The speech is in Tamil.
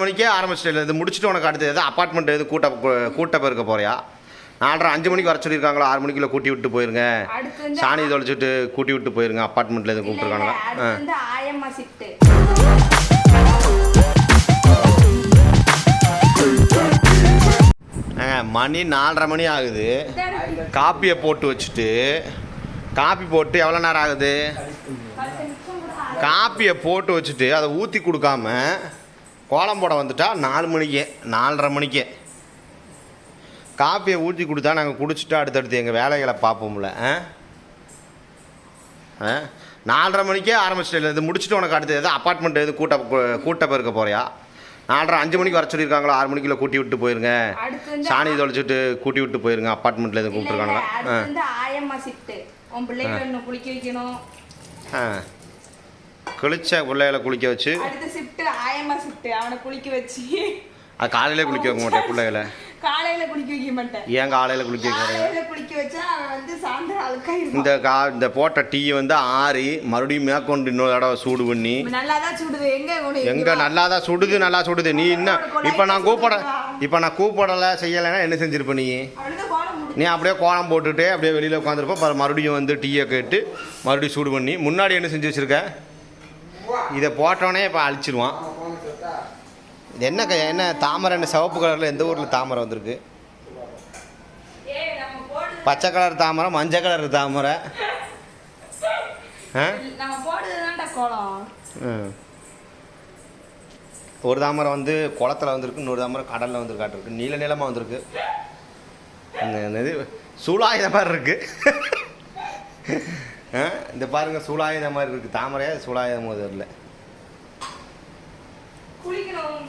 மணிக்கே ஆரம்பிச்சிட்டு இது முடிச்சுட்டு உனக்கு அடுத்து எதாவது அப்பார்ட்மெண்ட் எது கூட்ட கூட்ட போயிருக்க போறியா? நாலரை அஞ்சு மணிக்கு வர சொல்லியிருக்காங்களோ? ஆறு மணிக்குள்ள கூட்டி விட்டு போயிருங்க. சாணி தொலைச்சிட்டு கூட்டி விட்டு போயிருங்க. அப்பார்ட்மெண்ட்ல எதுவும் கூப்பிட்டுருக்காங்களா? மணி நாலரை மணி ஆகுது. காப்பியை போட்டு வச்சுட்டு காப்பி போட்டு எவ்வளோ நேரம் ஆகுது? காப்பியை போட்டு வச்சுட்டு அதை ஊற்றி கொடுக்காம கோலம் போட வந்துட்டா நாலு மணிக்கே நாலரை மணிக்கே. காப்பியை ஊற்றி கொடுத்தா நாங்கள் குடிச்சிட்டு அடுத்தடுத்து எங்கள் வேலைகளை பார்ப்போம்ல ஆ? ஆ? நாலரை மணிக்கே ஆரம்பிச்சிட்டு இது முடிச்சுட்டு உனக்கு அடுத்து எதாவது அப்பார்ட்மெண்ட் எது கூட்ட கூட்ட போயிருக்க போறியா? நாலரை அஞ்சு மணிக்கு வர சொல்லியிருக்காங்களோ ஆறு மணிக்குள்ள கூட்டி விட்டு போயிருங்க. சாணி தொலைச்சிட்டு கூட்டி விட்டு போயிருங்க அப்பார்ட்மெண்ட்ல எதுவும் கூப்பிட்டுருக்காங்களா? குளிச்ச பிள்ளைகளை குளிக்க வச்சு ஆயம்மா ஷிஃப்ட் அவனை குளிக்க வச்சு. அது காலையிலே குளிக்க வைக்க மாட்டேன் பிள்ளைகளை. காலையில குளிக்க வைக்க மாட்டேன். ஏன் காலையில் குளிக்க காலையில குளிக்க வச்சா அவன் வந்து சாயந்தரம் அழுக்காயிருவான் இந்த கா இந்த போட்ட டீ வந்து ஆறி மறுபடியும் மேற்கொண்டு இன்னொரு தடவை சூடு பண்ணி நல்லா தான் சுடுது? எங்க எங்க நல்லா தான் சுடுது நல்லா சுடுது. நீ இன்னும் இப்போ நான் கூப்பிட இப்போ நான் கூப்பிடலை செய்யலைன்னா என்ன செஞ்சிருப்ப நீ? நீ அப்படியே கோலம் போட்டுட்டு அப்படியே வெளியில் உட்காந்துருப்ப அப்புறம் மறுபடியும் வந்து டீயை கேட்டு மறுபடியும் சூடு பண்ணி முன்னாடி என்ன செஞ்சு வச்சிருக்க? இதை போட்டோன்னே இப்போ அழிச்சிருவான். இது என்ன என்ன தாமரை என்ன சிவப்பு கலரில் எந்த ஊரில் தாமரை வந்திருக்கு? பச்சை கலர் தாமரை மஞ்சள் கலர் தாமரை. ஒரு தாமரை வந்து குளத்தில் வந்திருக்கு இன்னொரு தாமரை கடலில் வந்திருக்காட்டிருக்கு நீல நிலமாக வந்திருக்கு. என்னது சூலாயுத மாதிரி இருக்குது இந்த பாருங்க சூலாயுத மாதிரி இருக்குது தாமரையாக சூலாயுதம் முதல்ல குளிக்கணும்